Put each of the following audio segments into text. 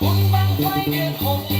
Won't back my dear home.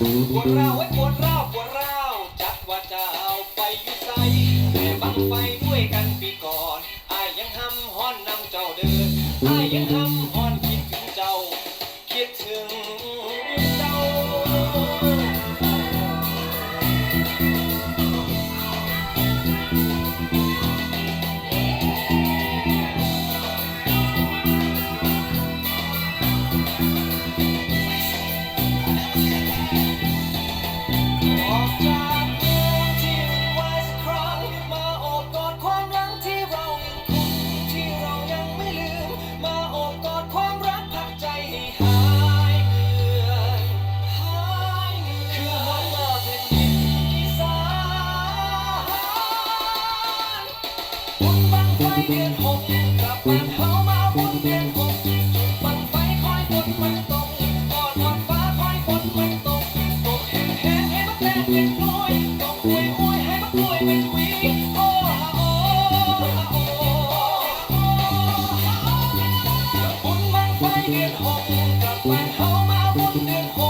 ปวดร้าวไอ้ปวดร้าวปวดร้าวจักว่าจะเอาไปอยู่ใส่แต่บังไฟด้วยกันปีก่อนอายยังห้ำห้อนนำเจ้าเดินอายยังห้ำ คนบางไฟเดือนหกกับวันเข้ามาบุญเดือนหก